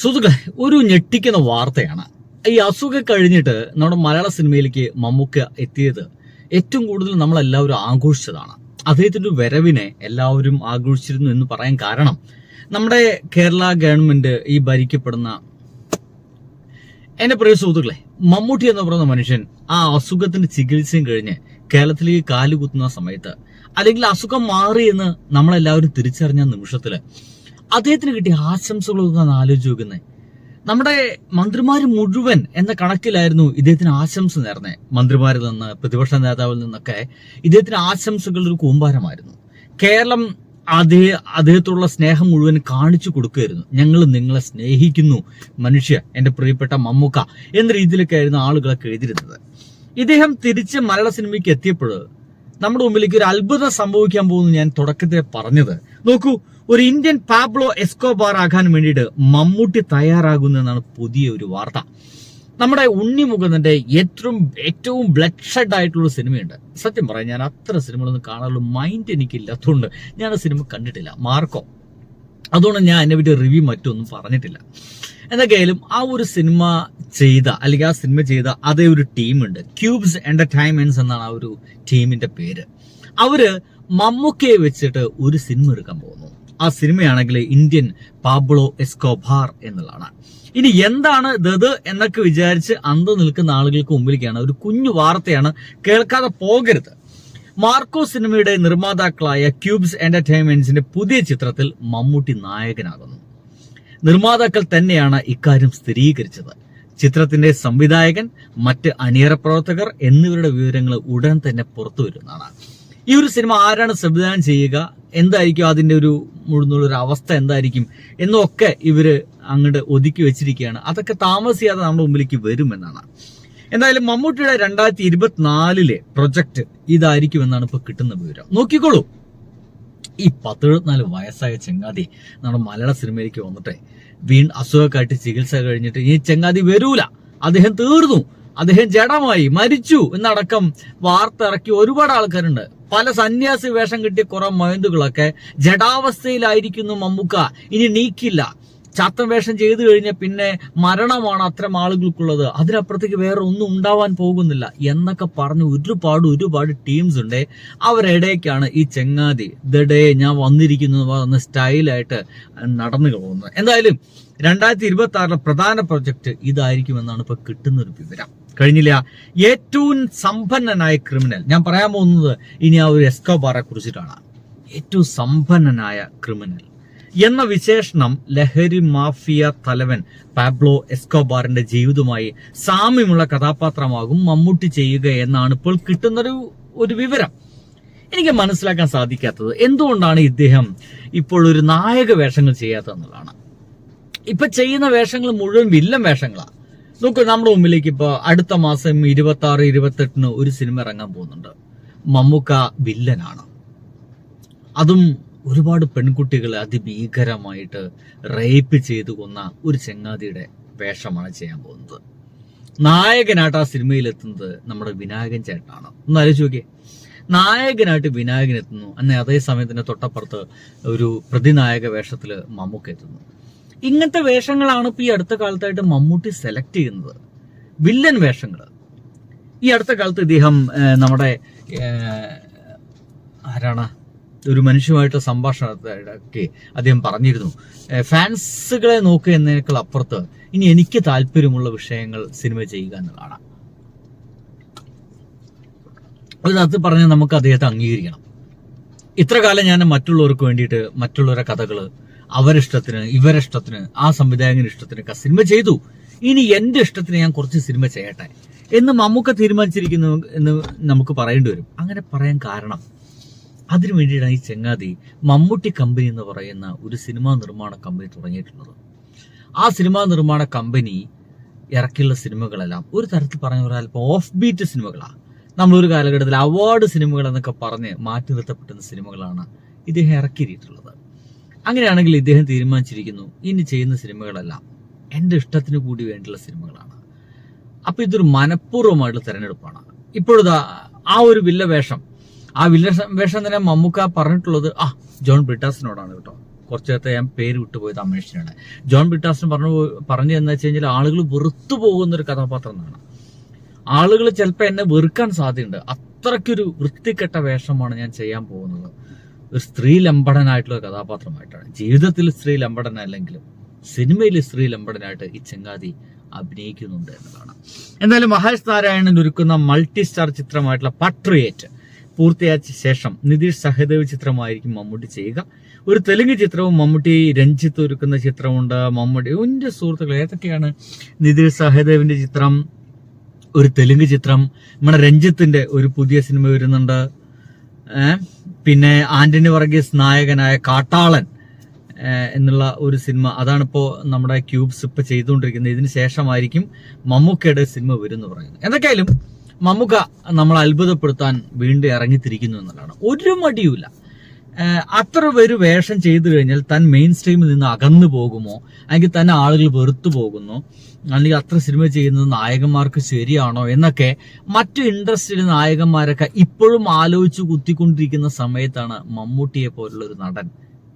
സുഹൃത്തുക്കളെ ഒരു ഞെട്ടിക്കുന്ന വാർത്തയാണ്. ഈ അസുഖം കഴിഞ്ഞിട്ട് നമ്മുടെ മലയാള സിനിമയിലേക്ക് മമ്മൂക്ക എത്തിയത് ഏറ്റവും കൂടുതൽ നമ്മളെല്ലാവരും ആഘോഷിച്ചതാണ്. അദ്ദേഹത്തിന്റെ വരവിനെ എല്ലാവരും ആഘോഷിച്ചിരുന്നു എന്ന് പറയാൻ കാരണം നമ്മുടെ കേരള ഗവൺമെന്റ് ഈ ഭരിക്കപ്പെടുന്ന എന്റെ പ്രിയ സുഹൃത്തുക്കളെ മമ്മൂട്ടി എന്ന് പറയുന്ന മനുഷ്യൻ ആ അസുഖത്തിന്റെ ചികിത്സയും കഴിഞ്ഞ് കേരളത്തിലേക്ക് കാലുകുത്തുന്ന സമയത്ത് അല്ലെങ്കിൽ അസുഖം മാറി എന്ന് നമ്മളെല്ലാവരും തിരിച്ചറിഞ്ഞ നിമിഷത്തിൽ അദ്ദേഹത്തിന് കിട്ടിയ ആശംസകളൊന്നും ആലോചിച്ച് നോക്കുന്നത് നമ്മുടെ മന്ത്രിമാർ മുഴുവൻ എന്ന കണക്കിലായിരുന്നു ഇദ്ദേഹത്തിന് ആശംസ നേർന്നെ. മന്ത്രിമാരിൽ നിന്ന് പ്രതിപക്ഷ നേതാവിൽ നിന്നൊക്കെ ഇദ്ദേഹത്തിന് ആശംസകളുടെ ഒരു കൂമ്പാരമായിരുന്നു. കേരളം അതേ അദ്ദേഹത്തോടുള്ള സ്നേഹം മുഴുവൻ കാണിച്ചു കൊടുക്കുകയായിരുന്നു. ഞങ്ങൾ നിങ്ങളെ സ്നേഹിക്കുന്നു മനുഷ്യ എന്റെ പ്രിയപ്പെട്ട മമ്മൂക്ക എന്ന രീതിയിലൊക്കെ ആയിരുന്നു ആളുകളൊക്കെ എഴുതിയിരുന്നത്. ഇദ്ദേഹം തിരിച്ച് മലയാള സിനിമയ്ക്ക് എത്തിയപ്പോൾ നമ്മുടെ മുമ്പിലേക്ക് ഒരു അത്ഭുതം സംഭവിക്കാൻ പോകുന്നു ഞാൻ തുടക്കത്തിൽ പറഞ്ഞത്. നോക്കൂ ഒരു ഇന്ത്യൻ പാബ്ലോ എസ്കോബാർ ആകാൻ വേണ്ടിയിട്ട് മമ്മൂട്ടി തയ്യാറാകുന്നു പുതിയ ഒരു വാർത്ത. നമ്മുടെ ഉണ്ണി ഉണ്ണിമുഖന്റെ ഏറ്റവും ഏറ്റവും ബ്ലഡ് ഷെഡ് ആയിട്ടുള്ള സിനിമയുണ്ട്. സത്യം പറയാം ഞാൻ അത്ര സിനിമകളൊന്നും കാണാനുള്ള മൈൻഡ് എനിക്കില്ലാത്തതുകൊണ്ട് ഞാൻ ആ സിനിമ കണ്ടിട്ടില്ല. മാർക്കോ. അതുകൊണ്ട് ഞാൻ അതിനെ പറ്റി റിവ്യൂ മറ്റൊന്നും പറഞ്ഞിട്ടില്ല. എന്തൊക്കെയായാലും ആ ഒരു സിനിമ ചെയ്ത അല്ലെങ്കിൽ ആ സിനിമ ചെയ്ത അതേ ഒരു ടീമുണ്ട്. ക്യൂബ്സ് എന്റർടൈൻമെന്റ്സ് എന്നാണ് ആ ഒരു ടീമിന്റെ പേര്. അവർ മമ്മൂക്കയെ വെച്ചിട്ട് ഒരു സിനിമ എടുക്കാൻ പോകുന്നു. ആ സിനിമയാണെങ്കിൽ ഇന്ത്യൻ പാബ്ലോ എസ്കോബാർ എന്നുള്ളതാണ്. ഇനി എന്താണ് ദത് എന്നൊക്കെ വിചാരിച്ച് അന്ത നിൽക്കുന്ന ആളുകൾക്ക് മുമ്പിലേക്കാണ്. ഒരു കുഞ്ഞു വാർത്തയാണ് കേൾക്കാതെ പോകരുത്. മാർക്കോ സിനിമയുടെ നിർമ്മാതാക്കളായ ക്യൂബ്സ് എന്റർടൈൻമെന്റ്സിന്റെ പുതിയ ചിത്രത്തിൽ മമ്മൂട്ടി നായകനാകുന്നു. നിർമ്മാതാക്കൾ തന്നെയാണ് ഇക്കാര്യം സ്ഥിരീകരിച്ചത്. ചിത്രത്തിന്റെ സംവിധായകൻ മറ്റ് അണിയറ പ്രവർത്തകർ എന്നിവരുടെ വിവരങ്ങൾ ഉടൻ തന്നെ പുറത്തു വരുന്നതാണ് ഈ ഒരു സിനിമ ആരാണ് സംവിധാനം ചെയ്യുക? എന്തായിരിക്കും അതിന്റെ ഒരു മുഴുന്നുള്ള ഒരു അവസ്ഥ എന്തായിരിക്കും? എന്നൊക്കെ ഇവർ അങ്ങോട്ട് ഒതുക്കി വെച്ചിരിക്കുകയാണ്. അതൊക്കെ താമസിയാതെ നമ്മുടെ മുമ്പിലേക്ക് വരുമെന്നാണ്. എന്തായാലും മമ്മൂട്ടിയുടെ രണ്ടായിരത്തി ഇരുപത്തിനാലിലെ പ്രൊജക്ട് ഇതായിരിക്കും എന്നാണ് ഇപ്പൊ കിട്ടുന്ന വിവരം. നോക്കിക്കോളൂ. ഈ പത്തെഴുപത്തിനാല് വയസ്സായ ചെങ്ങാതി നമ്മുടെ മലയാള സിനിമയിലേക്ക് വന്നിട്ടെ വീൺ അസുഖക്കായിട്ട് ചികിത്സ കഴിഞ്ഞിട്ട് ഈ ചെങ്ങാതി വരൂല. അദ്ദേഹം തീർന്നു. അദ്ദേഹം ജഡമായി മരിച്ചു എന്നടക്കം വാർത്ത ഇറക്കി ഒരുപാട് ആൾക്കാരുണ്ട്. പല സന്യാസി വേഷം കിട്ടിയ കുറെ മൊയന്തുകളൊക്കെ ജഡാവസ്ഥയിലായിരിക്കുന്നു മമ്മൂക്ക. ഇനി നീക്കില്ല. ചാത്തം വേഷം ചെയ്തു കഴിഞ്ഞാൽ പിന്നെ മരണമാണ് അത്തരം ആളുകൾക്കുള്ളത്. അതിനപ്പുറത്തേക്ക് വേറെ ഒന്നും ഉണ്ടാവാൻ പോകുന്നില്ല. എന്നൊക്കെ പറഞ്ഞ് ഒരുപാട് ഒരുപാട് ടീംസ് ഉണ്ട്. അവരിടയ്ക്കാണ് ഈ ചെങ്ങാതി. ദടേ ഞാൻ വന്നിരിക്കുന്നു എന്ന സ്റ്റൈലായിട്ട് നടന്നു പോകുന്നത്. എന്തായാലും രണ്ടായിരത്തി ഇരുപത്തി ആറിലെ പ്രധാന പ്രൊജക്ട് ഇതായിരിക്കുമെന്നാണ് ഇപ്പൊ കിട്ടുന്ന ഒരു വിവരം. കഴിഞ്ഞില്ല. ഏറ്റവും സമ്പന്നനായ ക്രിമിനൽ ഞാൻ പറയാൻ പോകുന്നത് ഇനി ആ ഒരു എസ്കോബാറെ കുറിച്ചിട്ടാണ് ഏറ്റവും സമ്പന്നനായ ക്രിമിനൽ എന്ന വിശേഷണം ലഹരി മാഫിയ തലവൻ പാബ്ലോ എസ്കോബാറിന്റെ ജീവിതവുമായി സാമ്യമുള്ള കഥാപാത്രമാകും മമ്മൂട്ടി ചെയ്യുക എന്നാണ് ഇപ്പോൾ കിട്ടുന്നൊരു ഒരു വിവരം. എനിക്ക് മനസ്സിലാക്കാൻ സാധിക്കാത്തത് എന്തുകൊണ്ടാണ് ഇദ്ദേഹം ഇപ്പോൾ ഒരു നായക വേഷങ്ങൾ ചെയ്യാത്തതെന്നുള്ളതാണ്. ഇപ്പൊ ചെയ്യുന്ന വേഷങ്ങൾ മുഴുവൻ വില്ലൻ വേഷങ്ങളാണ് നോക്കൂ നമ്മുടെ മുമ്പിലേക്ക് ഇപ്പൊ അടുത്ത മാസം ഇരുപത്തി ആറ് ഇരുപത്തെട്ടിന് ഒരു സിനിമ ഇറങ്ങാൻ പോകുന്നുണ്ട്. മമ്മൂക്ക വില്ലനാണ്. അതും ഒരുപാട് പെൺകുട്ടികളെ അതിഭീകരമായിട്ട് റേപ്പ് ചെയ്തു കൊന്ന ഒരു ചെങ്ങാതിയുടെ വേഷമാണ് ചെയ്യാൻ പോകുന്നത്. നായകനായിട്ട് ആ സിനിമയിൽ എത്തുന്നത് നമ്മുടെ വിനായകൻ ചേട്ടനാണ്. ഒന്ന് ആലോചിച്ച് നോക്കിയേ. നായകനായിട്ട് വിനായകൻ എത്തുന്നു. അന്നേ അതേ സമയത്തിന്റെ തൊട്ടപ്പുറത്ത് ഒരു പ്രതിനായക വേഷത്തിൽ മമ്മൂക്ക എത്തുന്നു. ഇങ്ങനത്തെ വേഷങ്ങളാണ് ഇപ്പൊ ഈ അടുത്ത കാലത്തായിട്ട് മമ്മൂട്ടി സെലക്ട് ചെയ്യുന്നത്. വില്ലൻ വേഷങ്ങൾ ഈ അടുത്ത കാലത്ത് ഇദ്ദേഹം നമ്മുടെ ആരാണ്? ഒരു മനുഷ്യമായിട്ട് സംഭാഷണത്തിടയ്ക്ക് അദ്ദേഹം പറഞ്ഞിരുന്നു. ഫാൻസുകളെ നോക്കുക എന്നതിനേക്കാൾ അപ്പുറത്ത് ഇനി എനിക്ക് താല്പര്യമുള്ള വിഷയങ്ങൾ സിനിമ ചെയ്യുക എന്നുള്ളതാണ്. അതിനകത്ത് പറഞ്ഞ് നമുക്ക് അദ്ദേഹത്തെ അംഗീകരിക്കണം. ഇത്ര കാലം ഞാൻ മറ്റുള്ളവർക്ക് വേണ്ടിയിട്ട് മറ്റുള്ളവരുടെ കഥകൾ അവരിഷ്ടത്തിന് ഇവരിഷ്ടത്തിന് ആ സംവിധായകന്റെ ഇഷ്ടത്തിനൊക്കെ സിനിമ ചെയ്തു. ഇനി എന്റെ ഇഷ്ടത്തിന് ഞാൻ കുറച്ച് സിനിമ ചെയ്യട്ടെ എന്ന് മമ്മൂക്ക തീരുമാനിച്ചിരിക്കുന്നു എന്ന് നമുക്ക് പറയേണ്ടി വരും. അങ്ങനെ പറയാൻ കാരണം അതിനു വേണ്ടിയിട്ടാണ് ഈ ചെങ്ങാതി മമ്മൂട്ടി കമ്പനി എന്ന് പറയുന്ന ഒരു സിനിമാ നിർമ്മാണ കമ്പനി തുടങ്ങിയിട്ടുള്ളത്. ആ സിനിമാ നിർമ്മാണ കമ്പനി ഇറക്കിയുള്ള സിനിമകളെല്ലാം ഒരു തരത്തിൽ പറഞ്ഞ പറഞ്ഞാൽ ഇപ്പോൾ ഓഫ് ബീറ്റ് സിനിമകളാണ് നമ്മളൊരു കാലഘട്ടത്തിൽ അവാർഡ് സിനിമകൾ എന്നൊക്കെ പറഞ്ഞ് മാറ്റി നിർത്തപ്പെട്ടുന്ന സിനിമകളാണ് ഇദ്ദേഹം ഇറക്കിയിട്ടുള്ളത് അങ്ങനെയാണെങ്കിൽ ഇദ്ദേഹം തീരുമാനിച്ചിരിക്കുന്നു. ഇനി ചെയ്യുന്ന സിനിമകളെല്ലാം എന്റെ ഇഷ്ടത്തിന് കൂടി വേണ്ടിയുള്ള സിനിമകളാണ്. അപ്പൊ ഇതൊരു മനഃപൂർവമായിട്ടുള്ള തെരഞ്ഞെടുപ്പാണ്. ഇപ്പോഴിതാ ആ ഒരു വില്ല വേഷം ആ വില്ല വേഷം തന്നെ മമ്മൂക്ക പറഞ്ഞിട്ടുള്ളത് ആ ജോൺ ബ്രിട്ടാസിനോടാണ് കേട്ടോ. കുറച്ച് നേരത്തെ ഞാൻ പേര് വിട്ടുപോയത് ആ മനുഷ്യനാണ് ജോൺ ബ്രിട്ടാസിന് പറഞ്ഞു പറഞ്ഞു എന്ന് വെച്ച് കഴിഞ്ഞാൽ ആളുകൾ വെറുത്തു പോകുന്ന ഒരു കഥാപാത്രം എന്നാണ്. ആളുകൾ ചിലപ്പോൾ എന്നെ വെറുക്കാൻ സാധ്യതയുണ്ട്. അത്രയ്ക്കൊരു വൃത്തികെട്ട വേഷമാണ് ഞാൻ ചെയ്യാൻ പോകുന്നത്. ഒരു സ്ത്രീ ലംബടനായിട്ടുള്ള ഒരു കഥാപാത്രമായിട്ടാണ്. ജീവിതത്തിൽ സ്ത്രീ ലംബടനല്ലെങ്കിലും സിനിമയിൽ സ്ത്രീ ലംബടനായിട്ട് ഈ ചെങ്ങാതി അഭിനയിക്കുന്നുണ്ട് എന്നതാണ്. എന്തായാലും മഹേഷ് നാരായണൻ ഒരുക്കുന്ന മൾട്ടി സ്റ്റാർ ചിത്രമായിട്ടുള്ള പട്രിയേറ്റ് പൂർത്തിയാച്ച ശേഷം നിതീഷ് സഹദേവ് ചിത്രമായിരിക്കും മമ്മൂട്ടി ചെയ്യുക. ഒരു തെലുങ്ക് ചിത്രവും മമ്മൂട്ടി രഞ്ജിത്ത് ഒരുക്കുന്ന ചിത്രമുണ്ട്. മമ്മൂട്ടി എന്റെ സുഹൃത്തുക്കൾ ഏതൊക്കെയാണ് നിതീഷ് സഹദേവിന്റെ ചിത്രം ഒരു തെലുങ്ക് ചിത്രം നമ്മുടെ രഞ്ജിത്തിന്റെ ഒരു പുതിയ സിനിമ വരുന്നുണ്ട്. ഏ? പിന്നെ ആന്റണി വർഗീസ് നായകനായ കാട്ടാളൻ എന്നുള്ള ഒരു സിനിമ. അതാണിപ്പോ നമ്മുടെ ക്യൂബ്സ് ഇപ്പൊ ചെയ്തുകൊണ്ടിരിക്കുന്നത്. ഇതിന് ശേഷമായിരിക്കും മമ്മൂക്കയുടെ സിനിമ വരുമെന്ന് പറയുന്നത്. എന്തൊക്കെയായാലും മമ്മൂക്ക നമ്മൾ അത്ഭുതപ്പെടുത്താൻ വീണ്ടും ഇറങ്ങിത്തിരിക്കുന്നു എന്നുള്ളതാണ്. ഒരു മടിയുമില്ല. അത്ര പേര് വേഷം ചെയ്തു കഴിഞ്ഞാൽ താൻ മെയിൻ സ്ട്രീമിൽ നിന്ന് അകന്നു പോകുമോ? അല്ലെങ്കിൽ തന്നെ ആളുകൾ വെറുത്തു പോകുന്നു? അല്ലെങ്കിൽ അത്ര സിനിമ ചെയ്യുന്നത് നായകന്മാർക്ക് ശരിയാണോ? എന്നൊക്കെ മറ്റു ഇൻഡസ്ട്രിയിലെ നായകന്മാരൊക്കെ ഇപ്പോഴും ആലോചിച്ച് കുത്തിക്കൊണ്ടിരിക്കുന്ന സമയത്താണ് മമ്മൂട്ടിയെ പോലുള്ള ഒരു നടൻ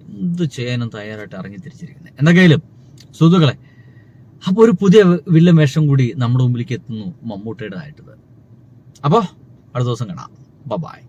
എന്ത് ചെയ്യാനും തയ്യാറായിട്ട് ഇറങ്ങി തിരിച്ചിരിക്കുന്നത് എന്തൊക്കെയാലും സുഹൃത്തുക്കളെ അപ്പൊ ഒരു പുതിയ വില്ലൻ വേഷം കൂടി നമ്മുടെ മുമ്പിലേക്ക് എത്തുന്നു മമ്മൂട്ടിയുടേതായിട്ടത് അപ്പോ അടുത്ത ദിവസം കാണാം. ബൈ